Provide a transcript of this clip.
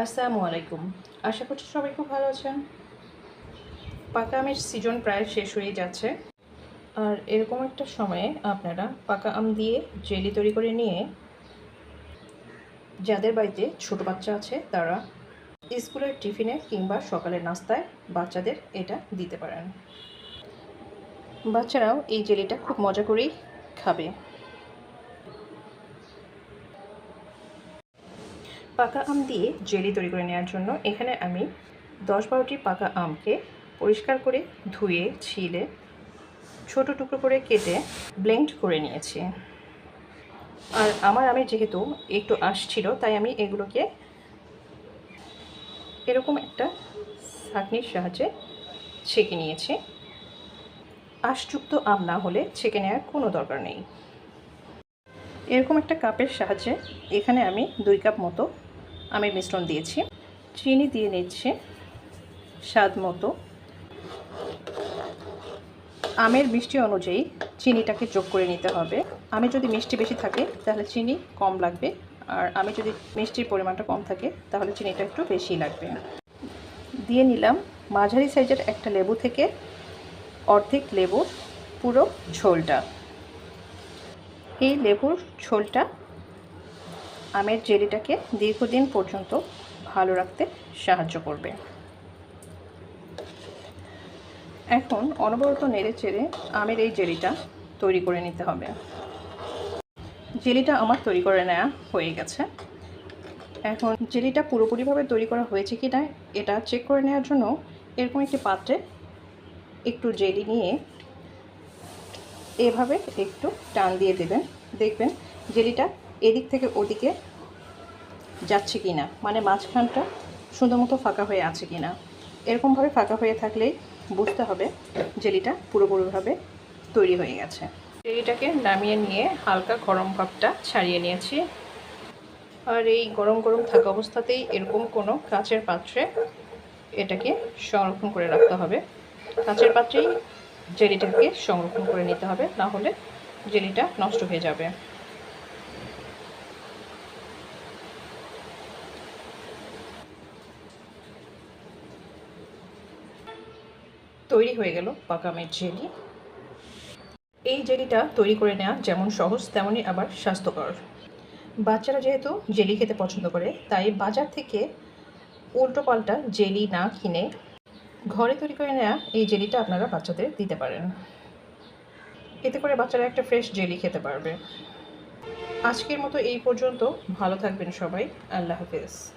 আসসালামু আলাইকুম। আশা করছি সবাই খুব ভালো আছেন। পাকা আমের সিজন প্রায় শেষ হয়ে যাচ্ছে। আর এরকম একটা সময়ে আপনারা পাকা আম দিয়ে জেলি তৈরি করে নিয়ে, যাদের বাড়িতে ছোট বাচ্চা আছে, তারা স্কুলের টিফিনে কিংবা সকালের নাস্তায় বাচ্চাদের এটা দিতে পারেন। বাচ্চারাও এই জেলিটা খুব মজা করেই খাবে। পাকা আম দিয়ে জেলি তৈরি করে নেওয়ার জন্য এখানে আমি দশ বারোটি পাকা আমকে পরিষ্কার করে ধুয়ে, ছিলে, ছোট টুকরো করে কেটে ব্লেন্ড করে নিয়েছি। আর আমার আমি যেহেতু একটু আঁশ ছিল, তাই আমি এগুলোকে এরকম একটা ছাঁকনির সাহায্যে ছেঁকে নিয়েছি। আঁশযুক্ত আম না হলে ছেঁকে নেওয়ার কোনো দরকার নেই। এরকম একটা কাপের সাহায্যে এখানে আমি দুই কাপ মতো আমের মিশ্রণ দিয়েছি। চিনি দিয়ে নিচ্ছে স্বাদ মতো। আমের মিষ্টি অনুযায়ী চিনিটাকে যোগ করে নিতে হবে। আমি যদি মিষ্টি বেশি থাকে, তাহলে চিনি কম লাগবে। আর আমি যদি মিষ্টির পরিমাণটা কম থাকে, তাহলে চিনিটা একটু বেশি লাগবে। দিয়ে নিলাম মাঝারি সাইজের একটা লেবু থেকে অর্ধেক লেবুর পুরো ঝোলটা। এই লেবুর ঝোলটা আমের জেলিটাকে দীর্ঘদিন পর্যন্ত ভালো রাখতে সাহায্য করবে। এখন অনবরত নেড়ে চেড়ে আমের এই জেলিটা তৈরি করে নিতে হবে। জেলিটা আমার তৈরি করে নেওয়া হয়ে গেছে। এখন জেলিটা পুরোপুরিভাবে তৈরি করা হয়েছে কি না এটা চেক করে নেওয়ার জন্য এরকম একটি পাত্রে একটু জেলি নিয়ে এভাবে একটু টান দিয়ে দেবেন। দেখবেন জেলিটা এদিক থেকে ওদিকে যাচ্ছে কি না মানে মাঝখানটা সুন্দর মতো ফাঁকা হয়ে আছে কি না এরকমভাবে ফাঁকা হয়ে থাকলেই বুঝতে হবে জেলিটা পুরোপুরিভাবে তৈরি হয়ে গেছে। জেলিটাকে নামিয়ে নিয়ে হালকা গরম ভাবটা ছাড়িয়ে নিয়েছি। আর এই গরম গরম থাকা অবস্থাতেই এরকম কোনো কাচের পাত্রে এটাকে সংরক্ষণ করে রাখতে হবে। কাচের পাত্রেই জেলিটাকে সংরক্ষণ করে নিতে হবে, না হলে জেলিটা নষ্ট হয়ে যাবে। তৈরি হয়ে গেল পাকামের জেলি। এই জেলিটা তৈরি করে নেওয়া যেমন সহজ তেমনই আবার স্বাস্থ্যকর। বাচ্চারা যেহেতু জেলি খেতে পছন্দ করে, তাই বাজার থেকে উল্টো পাল্টা জেলি না কিনে ঘরে তৈরি করে নেওয়া এই জেলিটা আপনারা বাচ্চাদের দিতে পারেন। এতে করে বাচ্চারা একটা ফ্রেশ জেলি খেতে পারবে। আজকের মতো এই পর্যন্ত। ভালো থাকবেন সবাই। আল্লাহ হাফেজ।